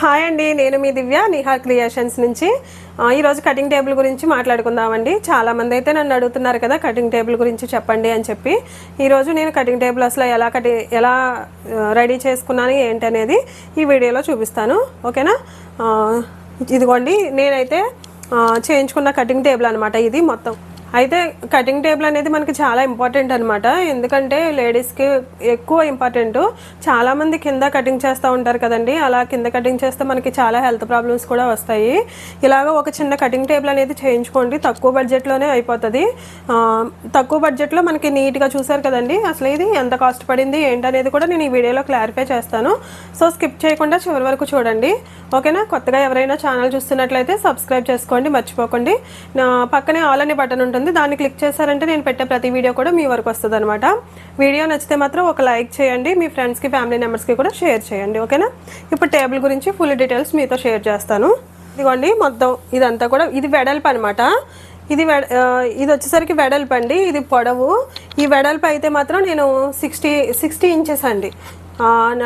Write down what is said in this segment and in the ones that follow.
Hi అండి నేను మీ దివ్య Niha creations నుంచి. ఈరోజు కటింగ్ టేబుల్ గురించి మాట్లాడుకుందామండి. చాలా మంది అయితే నన్ను అడుగుతున్నారు కదా కటింగ్ టేబుల్ గురించి చెప్పండి అని చెప్పి. ఈరోజు నేను కటింగ్ టేబుల్ అసలు ఎలా కటి ఎలా రెడీ చేసుకున్నాను ఏంటి అనేది ఈ వీడియోలో చూపిస్తాను. ఓకేనా? ఇదిగోండి నేనైతే చేయించుకున్న కటింగ్ టేబుల్ అనమాట ఇది మొత్తం. అయితే కటింగ్ టేబుల్ అనేది మనకి చాలా ఇంపార్టెంట్ అనమాట ఎందుకంటే లేడీస్కి ఎక్కువ ఇంపార్టెంట్ చాలామంది కింద కటింగ్ చేస్తూ ఉంటారు కదండి. అలా కింద కటింగ్ చేస్తే మనకి చాలా హెల్త్ ప్రాబ్లమ్స్ కూడా వస్తాయి. ఇలాగ ఒక చిన్న కటింగ్ టేబుల్ అనేది చేయించుకోండి. తక్కువ బడ్జెట్లోనే అయిపోతుంది. తక్కువ బడ్జెట్లో మనకి నీట్గా చూసారు కదండి. అసలు ఇది ఎంత కాస్ట్ పడింది ఏంటనేది కూడా నేను ఈ వీడియోలో క్లారిఫై చేస్తాను. సో స్కిప్ చేయకుండా చివరి వరకు చూడండి. ఓకేనా? కొత్తగా ఎవరైనా ఛానల్ చూస్తున్నట్లయితే సబ్స్క్రైబ్ చేసుకోండి. మర్చిపోకండి. నా పక్కనే ఆల్ అనే బటన్ ఉంటుంది. దాన్ని క్లిక్ చేశారంటే నేను పెట్టే ప్రతి వీడియో కూడా మీ వరకు వస్తుంది అనమాట వీడియో నచ్చితే మాత్రం ఒక లైక్ చేయండి. మీ ఫ్రెండ్స్కి ఫ్యామిలీ మెంబర్స్కి కూడా షేర్ చేయండి. ఓకేనా? ఇప్పుడు టేబుల్ గురించి ఫుల్ డీటెయిల్స్ మీతో షేర్ చేస్తాను. ఇదిగోండి మొత్తం ఇదంతా కూడా ఇది వెడల్పు అనమాట ఇది వెడ ఇది వచ్చేసరికి వెడల్పు అండి. ఇది పొడవు. ఈ వెడల్పు అయితే మాత్రం నేను సిక్స్టీ సిక్స్టీ ఇంచెస్ అండి.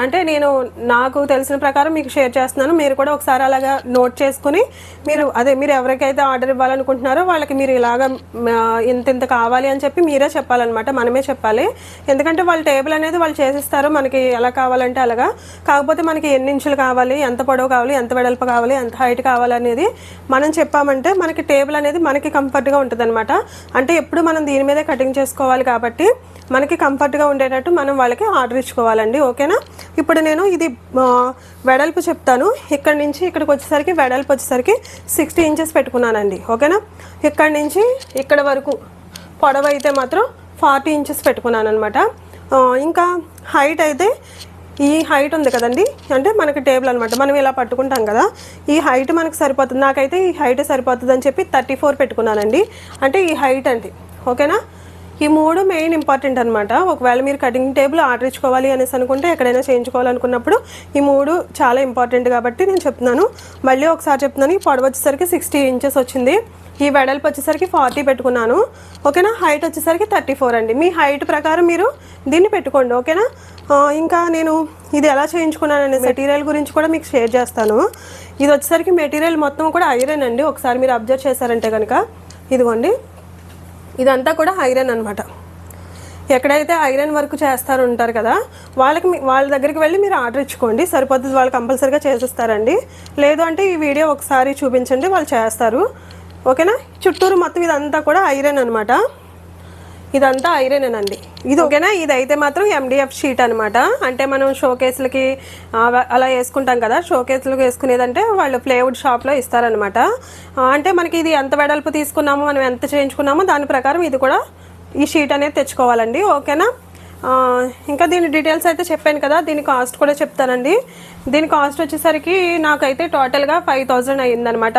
అంటే నేను నాకు తెలిసిన ప్రకారం మీకు షేర్ చేస్తున్నాను. మీరు కూడా ఒకసారి అలాగా నోట్ చేసుకుని మీరు అదే మీరు ఎవరికైతే ఆర్డర్ ఇవ్వాలనుకుంటున్నారో వాళ్ళకి మీరు ఇలాగ ఇంత ఇంత కావాలి అని చెప్పి మీరే చెప్పాలన్నమాట. మనమే చెప్పాలి. ఎందుకంటే వాళ్ళ టేబుల్ అనేది వాళ్ళు చేసిస్తారు. మనకి ఎలా కావాలంటే అలాగా. కాకపోతే మనకి ఎన్ని ఇంచులు కావాలి ఎంత పొడవు కావాలి ఎంత వెడల్పు కావాలి ఎంత హైట్ కావాలి అనేది మనం చెప్పామంటే మనకి టేబుల్ అనేది మనకి కంఫర్ట్గా ఉంటుంది అంటే ఎప్పుడు మనం దీని మీదే కటింగ్ చేసుకోవాలి కాబట్టి మనకి కంఫర్ట్గా ఉండేటట్టు మనం వాళ్ళకి ఆర్డర్ ఇచ్చుకోవాలండి. ఓకే? ఓకేనా? ఇప్పుడు నేను ఇది వెడల్పు చెప్తాను. ఇక్కడ నుంచి ఇక్కడికి వచ్చేసరికి వెడల్పు వచ్చేసరికి సిక్స్టీ ఇంచెస్ పెట్టుకున్నానండి. ఓకేనా? ఇక్కడ నుంచి ఇక్కడ వరకు పొడవు అయితే మాత్రం ఫార్టీ ఇంచెస్ పెట్టుకున్నాను అనమాట ఇంకా హైట్ అయితే ఈ హైట్ ఉంది కదండి. అంటే మనకి టేబుల్ అనమాట మనం ఇలా పట్టుకుంటాం కదా. ఈ హైట్ మనకు సరిపోతుంది. నాకైతే ఈ హైట్ సరిపోతుంది అని చెప్పి థర్టీ ఫోర్ పెట్టుకున్నానండి. అంటే ఈ హైట్ అండి. ఓకేనా? ఈ మూడు మెయిన్ ఇంపార్టెంట్ అనమాట ఒకవేళ మీరు కటింగ్ టేబుల్ ఆర్డర్ ఇచ్చుకోవాలి అనేసి అనుకుంటే ఎక్కడైనా చేయించుకోవాలనుకున్నప్పుడు ఈ మూడు చాలా ఇంపార్టెంట్ కాబట్టి నేను చెప్తున్నాను. మళ్ళీ ఒకసారి చెప్తున్నాను ఈ పొడవు వచ్చేసరికి సిక్స్టీ ఇంచెస్ వచ్చింది. ఈ వెడల్పు వచ్చేసరికి ఫార్టీ పెట్టుకున్నాను. ఓకేనా? హైట్ వచ్చేసరికి థర్టీ ఫోర్ అండి. మీ హైట్ ప్రకారం మీరు దీన్ని పెట్టుకోండి ఓకేనా? ఇంకా నేను ఇది ఎలా చేయించుకున్నాను అనే మెటీరియల్ గురించి కూడా మీకు షేర్ చేస్తాను. ఇది వచ్చేసరికి మెటీరియల్ మొత్తం కూడా ఐరన్ అండి. ఒకసారి మీరు అబ్జర్వ్ చేశారంటే కనుక ఇదిగోండి. ఇదంతా కూడా ఐరన్ అనమాట ఎక్కడైతే ఐరన్ వర్క్ చేస్తారు ఉంటారు కదా వాళ్ళకి వాళ్ళ దగ్గరికి వెళ్ళి మీరు ఆర్డర్ ఇచ్చుకోండి. సరిపోతుంది వాళ్ళు కంపల్సరీగా చేసిస్తారండి. లేదు అంటే ఈ వీడియో ఒకసారి చూపించండి వాళ్ళు చేస్తారు. ఓకేనా? చుట్టూరు మొత్తం ఇదంతా కూడా ఐరన్ అనమాట ఇదంతా ఐరన్ అండి ఇది ఓకేనా? ఇది అయితే మాత్రం ఎండిఎఫ్ షీట్ అనమాట అంటే మనం షోకేస్లకి అలా వేసుకుంటాం కదా? షోకేస్లకు వేసుకునేదంటే వాళ్ళు ప్లేవుడ్ షాప్లో ఇస్తారనమాట అంటే మనకి ఇది ఎంత వెడల్పు తీసుకున్నామో మనం ఎంత చేయించుకున్నామో దాని ప్రకారం ఇది కూడా ఈ షీట్ అనేది తెచ్చుకోవాలండి. ఓకేనా? ఇంకా దీని డీటెయిల్స్ అయితే చెప్పాను కదా దీని కాస్ట్ కూడా చెప్తానండి. దీని కాస్ట్ వచ్చేసరికి నాకైతే టోటల్గా ఫైవ్ థౌజండ్ అయ్యిందనమాట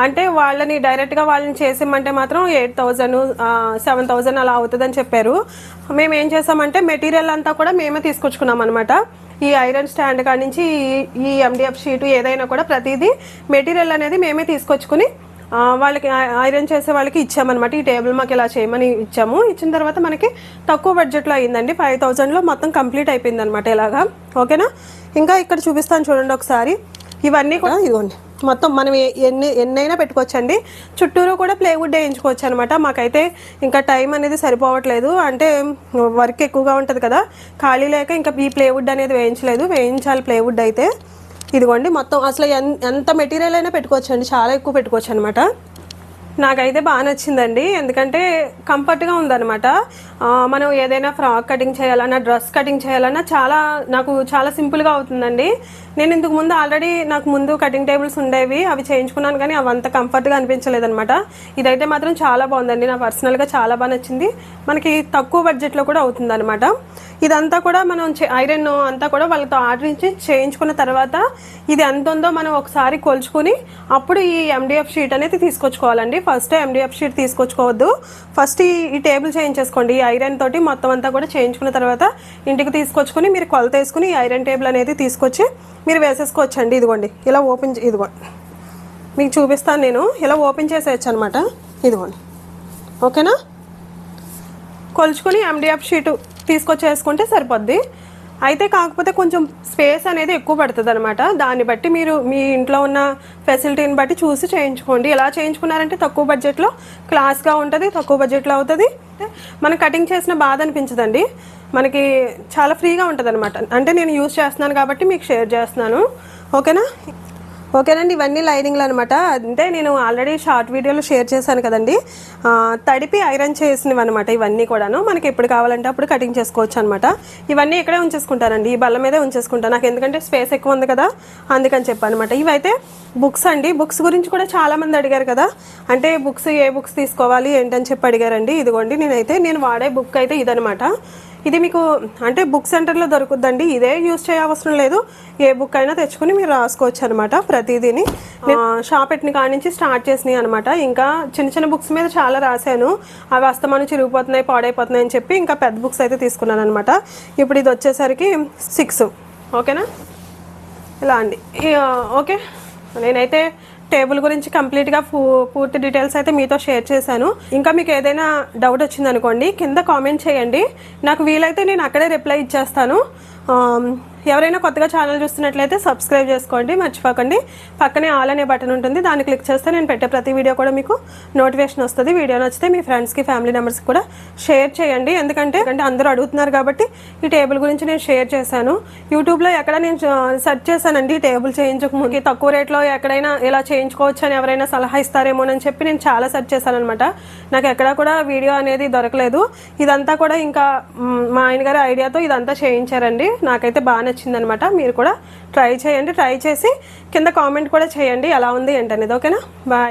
అంటే వాళ్ళని డైరెక్ట్గా వాళ్ళని చేసిమ్మంటే మాత్రం ఎయిట్ థౌజండ్ సెవెన్ థౌజండ్ అలా అవుతుందని చెప్పారు. మేము ఏం చేసామంటే మెటీరియల్ అంతా కూడా మేమే తీసుకొచ్చుకున్నాం అనమాట ఈ ఐరన్ స్టాండ్ కాడి నుంచి ఈ- ఈ ఎండిఎఫ్ షీటు ఏదైనా కూడా ప్రతిదీ మెటీరియల్ అనేది మేమే తీసుకొచ్చుకుని వాళ్ళకి ఐరన్ చేసే వాళ్ళకి ఇచ్చామన్నమాట. ఈ టేబుల్ మాకు ఇలా చేయమని ఇచ్చాము. ఇచ్చిన తర్వాత మనకి తక్కువ బడ్జెట్లో అయిందండి. ఫైవ్ థౌజండ్లో మొత్తం కంప్లీట్ అయిపోయింది అనమాట ఇలాగా. ఓకేనా? ఇంకా ఇక్కడ చూపిస్తాను చూడండి ఒకసారి. ఇవన్నీ కూడా ఇదిగోండి మొత్తం మనం ఎన్ని ఎన్నైనా పెట్టుకోవచ్చండి. చుట్టూరు కూడా ప్లేవుడ్ వేయించుకోవచ్చు అనమాట మాకైతే ఇంకా టైం అనేది సరిపోవట్లేదు. అంటే వర్క్ ఎక్కువగా ఉంటుంది కదా. ఖాళీ లేక ఇంకా ఈ ప్లేవుడ్ అనేది వేయించలేదు. వేయించాలి ప్లేవుడ్ అయితే. ఇదిగోండి మొత్తం అసలు ఎంత మెటీరియల్ అయినా పెట్టుకోవచ్చు అండి చాలా ఎక్కువ పెట్టుకోవచ్చు అనమాట నాకైతే బాగా నచ్చిందండి ఎందుకంటే కంఫర్ట్గా ఉందన్నమాట మనం ఏదైనా ఫ్రాక్ కటింగ్ చేయాలన్నా డ్రెస్ కటింగ్ చేయాలన్నా చాలా నాకు చాలా సింపుల్గా అవుతుందండి. నేను ఇంతకు ముందు ఆల్రెడీ నాకు ముందు కటింగ్ టేబుల్స్ ఉండేవి అవి చేయించుకున్నాను కానీ అవి అంత కంఫర్ట్గా అనిపించలేదన్నమాట. ఇదైతే మాత్రం చాలా బాగుందండి. నా పర్సనల్గా చాలా బాగా నచ్చింది. మనకి తక్కువ బడ్జెట్లో కూడా అవుతుందన్నమాట. ఇదంతా కూడా మనం చే- ఐరన్ అంతా కూడా వాళ్ళతో ఆర్డర్ ఇచ్చి చేయించుకున్న తర్వాత ఇది ఎంత ఉందో మనం ఒకసారి కొలుచుకుని అప్పుడు ఈ ఎండిఎఫ్ షీట్ అనేది తీసుకొచ్చుకోవాలండి. ఫస్ట్ ఎండిఎఫ్ షీట్ తీసుకొచ్చుకోవద్దు. ఫస్ట్ ఈ ఈ టేబుల్ చేయించేసుకోండి. ఈ ఐరన్ తోటి మొత్తం అంతా కూడా చేయించుకున్న తర్వాత ఇంటికి తీసుకొచ్చుకుని మీరు కొలత వేసుకుని ఈ ఐరన్ టేబుల్ అనేది తీసుకొచ్చి మీరు వేసేసుకోవచ్చండి ఇదిగోండి. ఇలా ఓపెన్ ఇదిగోండి. మీకు చూపిస్తాను నేను. ఇలా ఓపెన్ చేసేయచ్చు అనమాట ఇదిగోండి. ఓకేనా? కొలుచుకొని ఎండిఎఫ్ షీటు తీసుకొచ్చేసుకుంటే సరిపోద్ది. అయితే కాకపోతే కొంచెం స్పేస్ అనేది ఎక్కువ పడుతుంది అనమాట దాన్ని బట్టి మీరు మీ ఇంట్లో ఉన్న ఫెసిలిటీని బట్టి చూసి చేయించుకోండి. ఎలా చేయించుకున్నారంటే తక్కువ బడ్జెట్లో క్లాస్గా ఉంటుంది తక్కువ బడ్జెట్లో అవుతుంది. మనం కటింగ్ చేసిన బాధ అనిపించదండి. మనకి చాలా ఫ్రీగా ఉంటుంది అనమాట అంటే నేను యూస్ చేస్తున్నాను కాబట్టి మీకు షేర్ చేస్తున్నాను. ఓకేనా? ఓకేనండి ఇవన్నీ లైనింగ్లు అనమాట అంటే నేను ఆల్రెడీ షార్ట్ వీడియోలో షేర్ చేశాను కదండి. తడిపి ఐరన్ చేసినవి అనమాట ఇవన్నీ కూడాను. మనకి ఎప్పుడు కావాలంటే అప్పుడు కటింగ్ చేసుకోవచ్చు అనమాట ఇవన్నీ ఇక్కడే ఉంచేసుకుంటానండి. ఈ బల్ల మీదే ఉంచేసుకుంటాను నాకు ఎందుకంటే స్పేస్ ఎక్కువ ఉంది కదా అందుకని చెప్పనమాట ఇవైతే బుక్స్ అండి. బుక్స్ గురించి కూడా చాలా మంది అడిగారు కదా. అంటే బుక్స్ ఏ బుక్స్ తీసుకోవాలి ఏంటని చెప్పి అడిగారండి. ఇదిగోండి నేనైతే నేను వాడే బుక్ అయితే ఇదనమాట ఇది మీకు అంటే బుక్ సెంటర్లో దొరుకుద్దండి. ఇదే యూస్ చేయవసరం లేదు. ఏ బుక్ అయినా తెచ్చుకుని మీరు రాసుకోవచ్చు అనమాట ప్రతిదీని షాప్ పెట్టిన కాడి నుంచి స్టార్ట్ చేసినాయి అనమాట. ఇంకా చిన్న చిన్న బుక్స్ మీద చాలా రాశాను. అవి అస్తమానం చిరిగిపోతున్నాయి పాడైపోతున్నాయి అని చెప్పి ఇంకా పెద్ద బుక్స్ అయితే తీసుకున్నాను అనమాట ఇప్పుడు ఇది వచ్చేసరికి సిక్స్. ఓకేనా? ఇలా అండి. ఓకే. నేనైతే టేబుల్ గురించి కంప్లీట్గా పూ పూర్తి డీటెయిల్స్ అయితే మీతో షేర్ చేశాను. ఇంకా మీకు ఏదైనా డౌట్ వచ్చిందనుకోండి కింద కామెంట్ చేయండి. నాకు వీలైతే నేను అక్కడే రిప్లై ఇచ్చేస్తాను. ఎవరైనా కొత్తగా ఛానల్ చూస్తున్నట్లయితే సబ్స్క్రైబ్ చేసుకోండి మర్చిపోకండి. పక్కనే ఆల్ అనే బటన్ ఉంటుంది దాన్ని క్లిక్ చేస్తే నేను పెట్టే ప్రతి వీడియో కూడా మీకు నోటిఫికేషన్ వస్తుంది. వీడియో నచ్చితే మీ ఫ్రెండ్స్కి ఫ్యామిలీ మెంబర్స్కి కూడా షేర్ చేయండి. ఎందుకంటే అంటే అందరూ అడుగుతున్నారు కాబట్టి ఈ టేబుల్ గురించి నేను షేర్ చేశాను. యూట్యూబ్లో ఎక్కడ నేను సెర్చ్ చేశానండి ఈ టేబుల్ చేయించక ముందు. తక్కువ రేట్లో ఎక్కడైనా ఇలా చేయించుకోవచ్చు అని ఎవరైనా సలహా ఇస్తారేమోనని చెప్పి నేను చాలా సెర్చ్ చేశాను అనమాట నాకు ఎక్కడా కూడా వీడియో అనేది దొరకలేదు. ఇదంతా కూడా ఇంకా మా ఆయన గారి ఐడియాతో ఇదంతా చేయించారండి. నాకైతే బాగా నచ్చిందనమాట. మీరు కూడా ట్రై చేయండి ట్రై చేసి కింద కామెంట్ కూడా చేయండి. ఎలా ఉంది ఏంటనేది ఓకేనా బాయ్